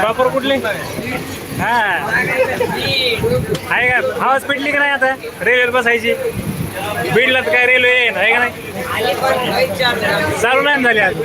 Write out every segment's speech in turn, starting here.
Proper कुठले? हा. आहे का? हवाच पेटली का नाही आता? रेल्वेत बसायची. बीडला काय रेल्वे आहे का नाही? चालू नाही ना झाली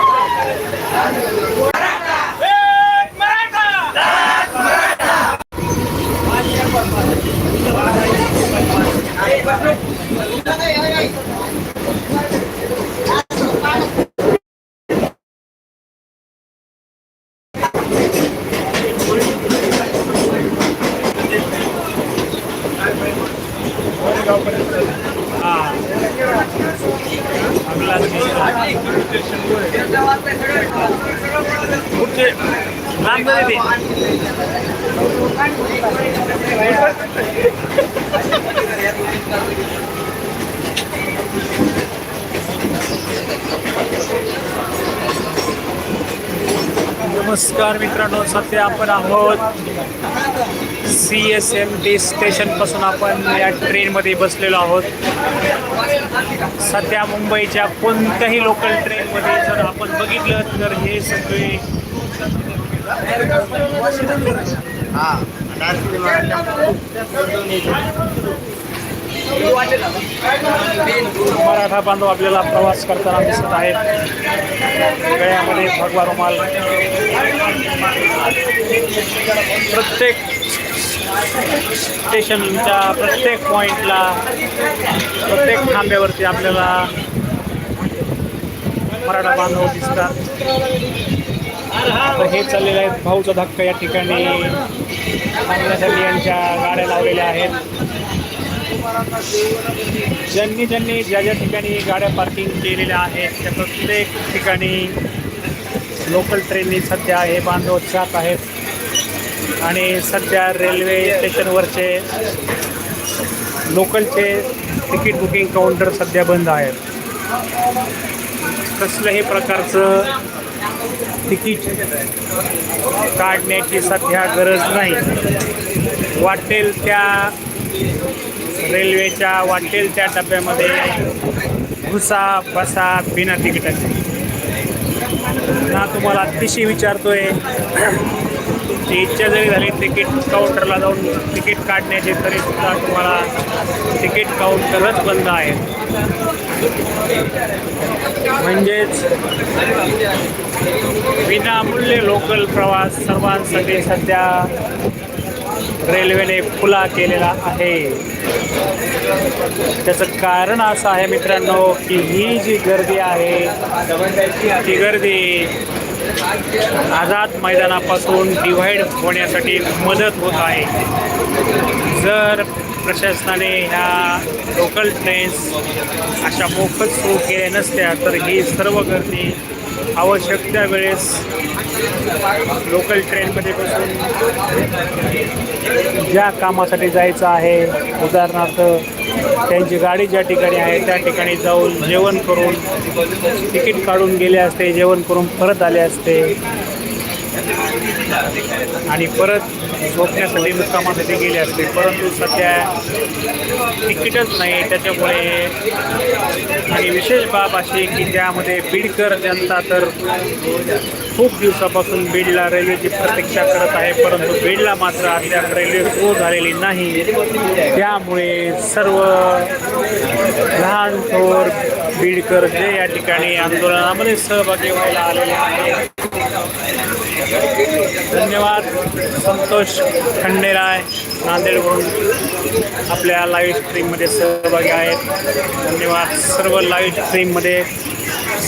पुढचे रामदारी ते नमस्कार मित्रांनो सध्या आपण आहोत सी एस एम टी स्टेशनपासून आपण या ट्रेनमध्ये बसलेलो आहोत. सध्या मुंबईच्या कोणत्याही लोकल ट्रेनमध्ये जर आपण बघितलं तर हे सगळे मराठा बांधव आपल्याला प्रवास करताना दिसत आहेत. गळ्यामध्ये भगवा रुमाल. प्रत्येक स्टेशनच्या प्रत्येक पॉईंटला प्रत्येक थांब्यावरती आपल्याला मराठा बांधव दिसतात. तर हे चाललेलं आहेत भाऊचा धक्का या ठिकाणी. चांगल्यासाठी यांच्या गाड्या लावलेल्या आहेत. ज्यांनी ज्यांनी ज्या ज्या ठिकाणी गाड्या पार्किंग केलेल्या आहेत त्या प्रत्येक ठिकाणी लोकल ट्रेननी सध्या हे बांधव जात आहेत. आणि सध्या रेल्वे स्टेशनवरचे लोकलचे तिकीट बुकिंग काउंटर सध्या बंद आहेत. कसल्याही प्रकारचं तिकीट काढण्याची सध्या गरज नाही. वाटेल त्या रेल्वेच्या वाटेल त्या डब्यामध्ये घुसा बसा बिना तिकिटाचे. ना तुम्हाला अतिशय विचारतोय तुमची इच्छा जरी झाली तिकीट काउंटरला जाऊन तिकीट काढण्याची तरी सुद्धा तुम्हाला तिकीट काउंटरच बंद आहे. म्हणजेच विनामूल्य लोकल प्रवास सर्वांसाठी सध्या रेल्वेने खुला केलेला आहे. त्याचं कारण असं आहे मित्रांनो की ही जी गर्दी आहे ती गर्दी आझाद मैदानापासून डिव्हाइड होण्यासाठी मदत होत आहे. जर प्रशासनाने ह्या लोकल ट्रेन्स अशा मोफत सुरू केल्या नसत्या तर ही सर्व गर्दी आवश्यक त्या वेळेस लोकल ट्रेनमध्ये बसून ज्या कामासाठी जायचं आहे उदाहरणार्थ त्यांची गाडी ज्या ठिकाणी आहे त्या ठिकाणी जाऊन जेवण करून तिकीट काढून गेले असते जेवण करून परत आले असते. आणि परत झोपण्यासाठी मुक्कामासाठी गेले असते परंतु सध्या तिकीटच नाही. त्याच्यामुळे आणि विशेष बाब अशी की त्यामध्ये बीडकर जनता तर खूप दिवसापासून बीडला रेल्वेची प्रतीक्षा करत आहे परंतु बीडला मात्र अद्याप रेल्वे सुरू झालेली नाही. त्यामुळे सर्व लहान थोर बीडकर जे या ठिकाणी आंदोलनामध्ये सहभागी व्हायला आलेले आहेत धन्यवाद. संतोष खंडेराय नांदेडवरून आपल्या लाईव्ह स्ट्रीममध्ये सहभागी आहेत. धन्यवाद. सर्व लाईव्ह स्ट्रीममध्ये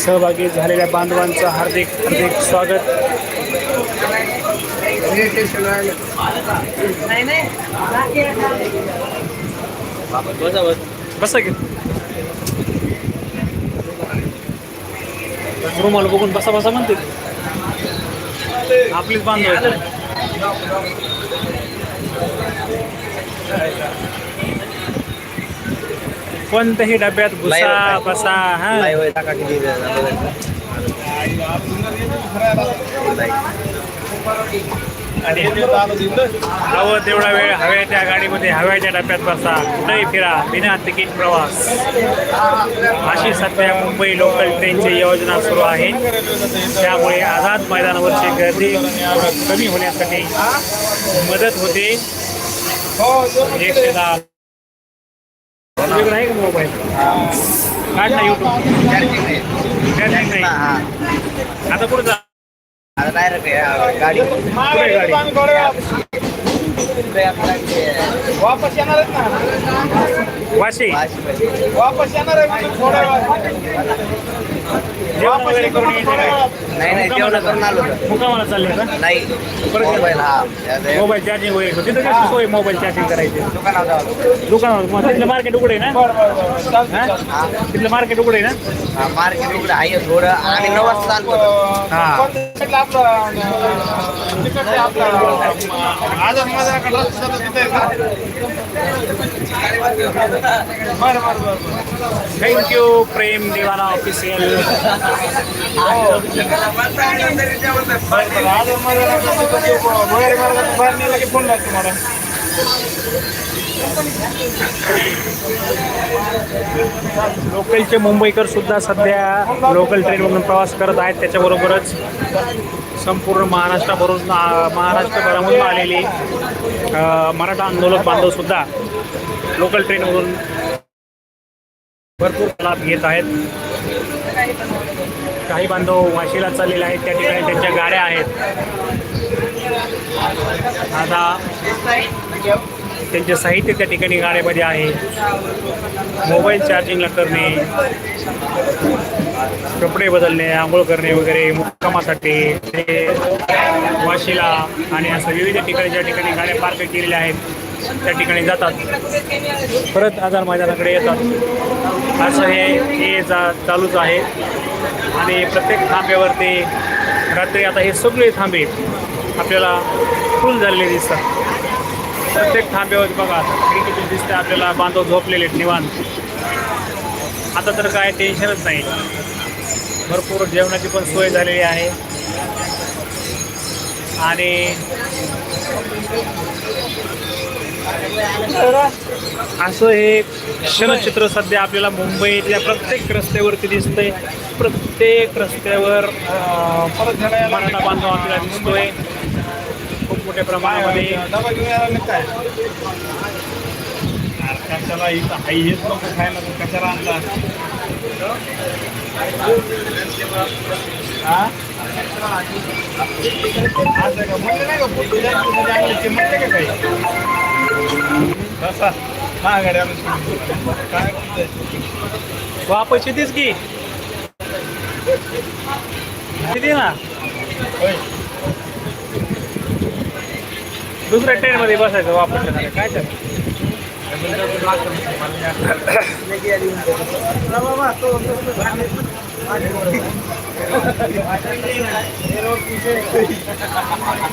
सहभागी झालेल्या बांधवांचं हार्दिक हार्दिक स्वागत. बसा की. रुमाल बघून बसा बसा म्हणते. आपलीच बांधव. कोणत्याही डब्यात घुसा बसा हा. हवं तेवढा वेळ हव्याच्या गाडीमध्ये हव्याच्या डब्यात बसा. कुठेही फिरा बिना तिकीट प्रवास. अशी सध्या मुंबई लोकल ट्रेनची योजना सुरू आहे. त्यामुळे आझाद मैदानावरची गर्दी कमी होण्यासाठी मदत होते. एकशे दहा तुझ्याकडे आहे का मोबाईल? काढ ना युट्यूब नाही आता कुठं जा. गाडी. कुठे आहे गाडी वापस येणार आहेत ना वाशी वापस येणार आहे म्हणजे थोड्या वेळात. जेवण वगैरे करून यायचं काय? नाही नाही जेवण करून आलो होतो. मुक्कामाला चालले का नाही परत मोबाईल हा मोबाईल चार्जिंग वगैरे तिथं कशी सोय मोबाईल चार्जिंग करायची दुकानात आलो. दुकानावर मग तिथलं मार्केट उघडे ना हा? तिथलं मार्केट उघडे ना हा, मार्केट उघडं आहे थोडं आणि नऊ वाजता होतं. हा. आपलं, तिकडचे बरं बरं. बरं थँक्यू प्रेम दिवाना ऑफिशियल बरं, बरं. बाहेर की फोन लागतो मला लोकलचे मुंबईकर सुद्धा सध्या लोकल ट्रेनमधून प्रवास करत आहेत. त्याच्याबरोबरच संपूर्ण महाराष्ट्राभरून महाराष्ट्रभरामधून आलेली मराठा आंदोलक बांधव सुद्धा लोकल ट्रेनमधून भरपूर लाभ घेत आहेत. काही बांधव वाशीला चाललेले आहेत. त्या ठिकाणी त्यांच्या गाड्या आहेत. आता त्यांचे साहित्य त्या ठिकाणी गाड्यामध्ये आहे. मोबाईल चार्जिंगला करणे कपडे बदलणे आंघोळ करणे वगैरे मुक्कामासाठी ते वाशीला आणि असं विविध ठिकाणी ज्या ठिकाणी गाड्या पार्क केलेल्या आहेत त्या ठिकाणी जातात. परत आजार मैदानाकडे येतात. असं हे हे जा चालूच आहे. आणि प्रत्येक थांब्यावरती रात्री आता हे सगळे थांबे. आपल्याला फुल झालेले दिसतात. प्रत्येक थांब्यावर बघा खिडकीतून दिसते आपल्याला बांधव झोपलेले आहेत निवांत. आता तर काय टेन्शनच नाही. भरपूर जेवणाची पण सोय झालेली आहे. आणि तर असं हे क्षणचित्र सध्या आपल्याला मुंबईतल्या प्रत्येक रस्त्यावरती दिसतंय. प्रत्येक रस्त्यावर मराठा बांधव आपल्याला दिसतोय. खूप मोठ्या प्रमाणामध्ये. कशाला इथं हाई हेच नको खायला तर कशाला आणला असं का? म्हणलं नाही का म्हणलं का काही कसा हा गाडी काय म्हणतंय? वापस येतेच की. किती ना होय. दुसऱ्या ट्रेनमध्ये बसायचं वापस येणार काय तर.